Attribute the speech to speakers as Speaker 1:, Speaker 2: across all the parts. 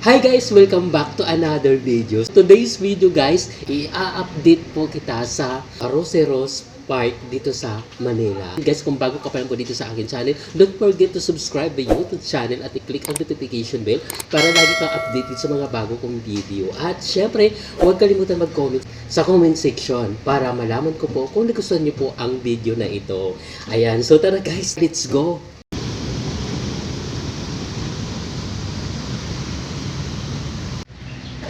Speaker 1: Hi guys! Welcome back to another video. Today's video guys, i-update po kita sa Roseros Park dito sa Manila. Guys, kung bago ka pa lang po dito sa akin channel, don't forget to subscribe the YouTube channel at i-click ang notification bell para lagi kang updated sa mga bago kong video. At syempre, huwag kalimutan mag-comment sa comment section para malaman ko po kung nagustuhan niyo po ang video na ito. Ayan, so tara guys, let's go!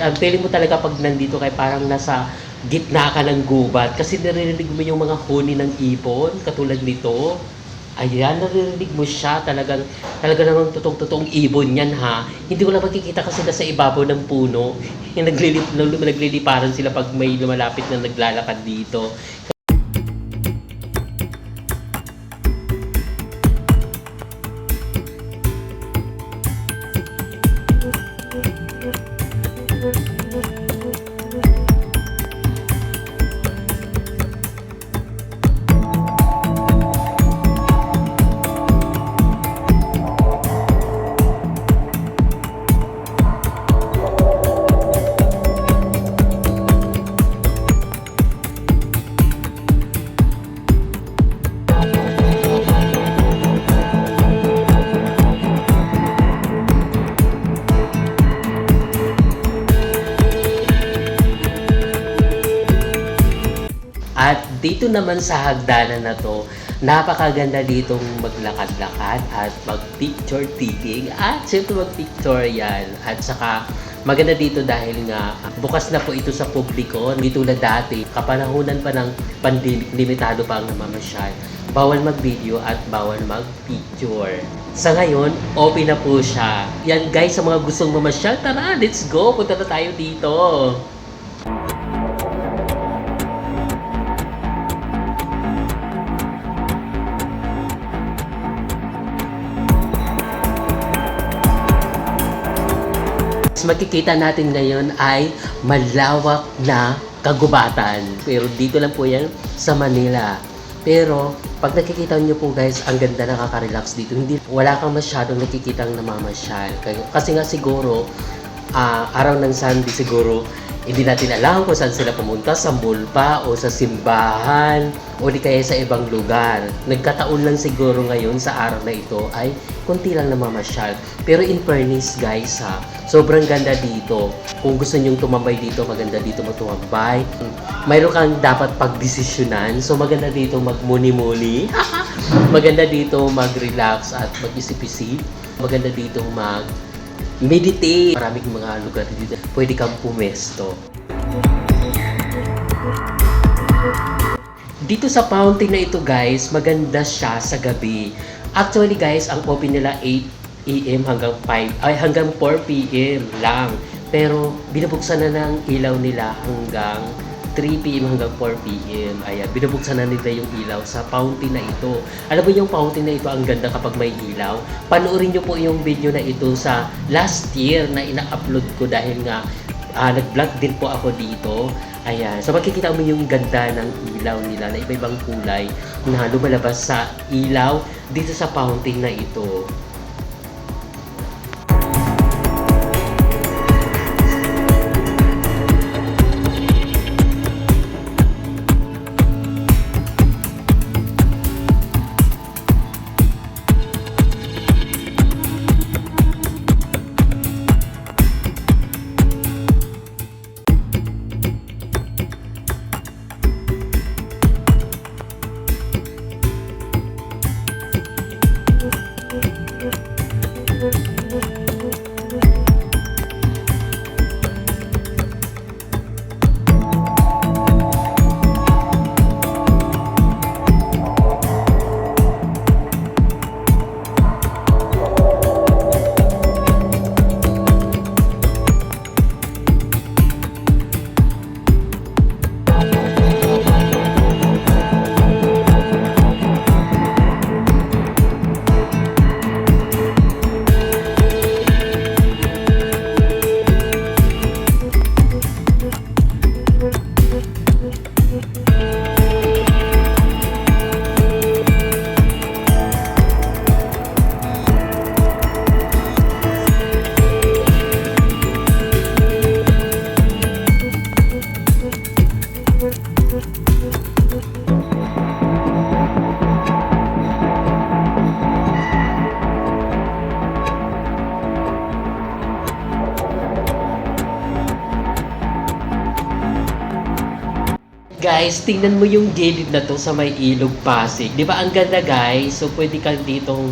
Speaker 1: Ang feeling mo talaga pag nandito kay parang nasa gitna ka ng gubat kasi naririnig mo yung mga huni ng ibon katulad nito. Ayan, naririnig mo siya talagang talaga namang totoong-totoong ibon yan ha. Hindi ko lang makikita kasi nasa ibabaw ng puno. Yung naglilip, nagliliparan sila pag may lumalapit na naglalakad dito. Dito naman sa hagdanan na to, napakaganda ditong maglakad-lakad at mag-picture taking at syempre mag-pictorial. At saka maganda dito dahil nga bukas na po ito sa publiko. Hindi tulad dati, kapanahunan pa ng pandemic, limitado pa ang namamasyal. Bawal mag-video at bawal mag-picture. Sa ngayon, open na po siya. Yan guys, sa mga gustong mamasyal, tara, let's go! Punta na tayo dito! Makikita natin ngayon ay malawak na kagubatan. Pero dito lang po yan sa Manila. Pero pag nakikita niyo po guys, ang ganda nakaka-relax dito. Hindi wala kang masyadong nakikitang namamasyal. Kasi nga siguro ah, araw ng Sunday siguro hindi natin alam kung saan sila pumunta, sa mall o sa simbahan o di kaya sa ibang lugar. Nagkataon lang siguro ngayon sa araw na ito ay konti lang namamasyal. Pero in fairness guys ha, sobrang ganda dito. Kung gusto nyong tumambay dito, maganda dito mo tumambay. Mayroon kang dapat pagdesisyonan. So maganda dito magmuni-muni. maganda dito mag-relax at mag-isip-isip. Maganda dito mag meditate. Maraming mga lugar dito. Pwede kang pumesto. Dito sa fountain na ito guys, maganda siya sa gabi. Actually guys, ang open nila 8 AM hanggang 5, ay hanggang 4 PM lang. Pero binubuksan na ng ilaw nila hanggang 3 PM hanggang 4 PM. Ayan, binubuksan na nila yung ilaw sa fountain na ito. Alam mo yung fountain na ito, ang ganda kapag may ilaw. Panoorin nyo po yung video na ito sa last year na ina-upload ko dahil nga ah, nag-vlog din po ako dito. Ayan. So makikita mo yung ganda ng ilaw nila na iba-ibang kulay na lumalabas sa ilaw dito sa fountain na ito. Guys, tingnan mo yung gilid na to sa may ilog Pasig. Di ba ang ganda guys? So pwede kang ditong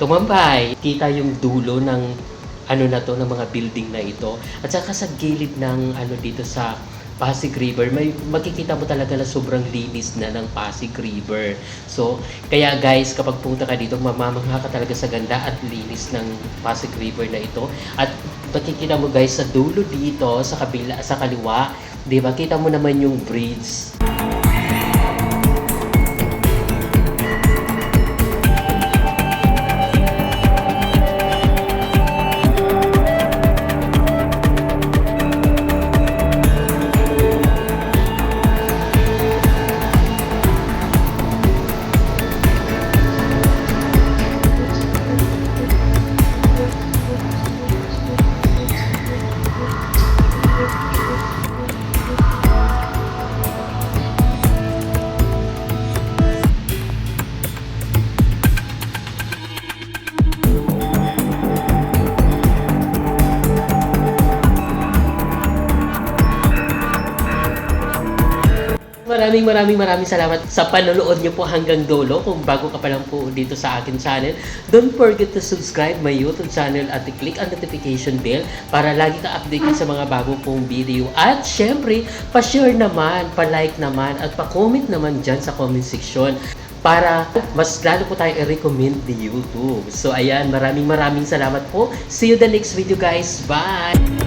Speaker 1: tumambay. Kita yung dulo ng ano na to, ng mga building na ito. At saka sa gilid ng ano dito sa Pasig River, may makikita mo talaga na sobrang linis na ng Pasig River. So, kaya guys, kapag punta ka dito, mamamangha ka talaga sa ganda at linis ng Pasig River na ito. At makikita mo guys sa dulo dito, sa kabila, sa kaliwa, 'di ba? Kita mo naman yung bridge. Maraming maraming maraming salamat sa panonood niyo po hanggang dulo. Kung bago ka pa lang po dito sa akin channel, don't forget to subscribe my YouTube channel at i-click ang notification bell para lagi ka updated sa mga bago kong video. At syempre, pa-share naman, pa-like naman, at pa-comment naman dyan sa comment section para mas lalo po tayo i-recommend ni YouTube. So ayan, maraming maraming salamat po. See you the next video guys. Bye!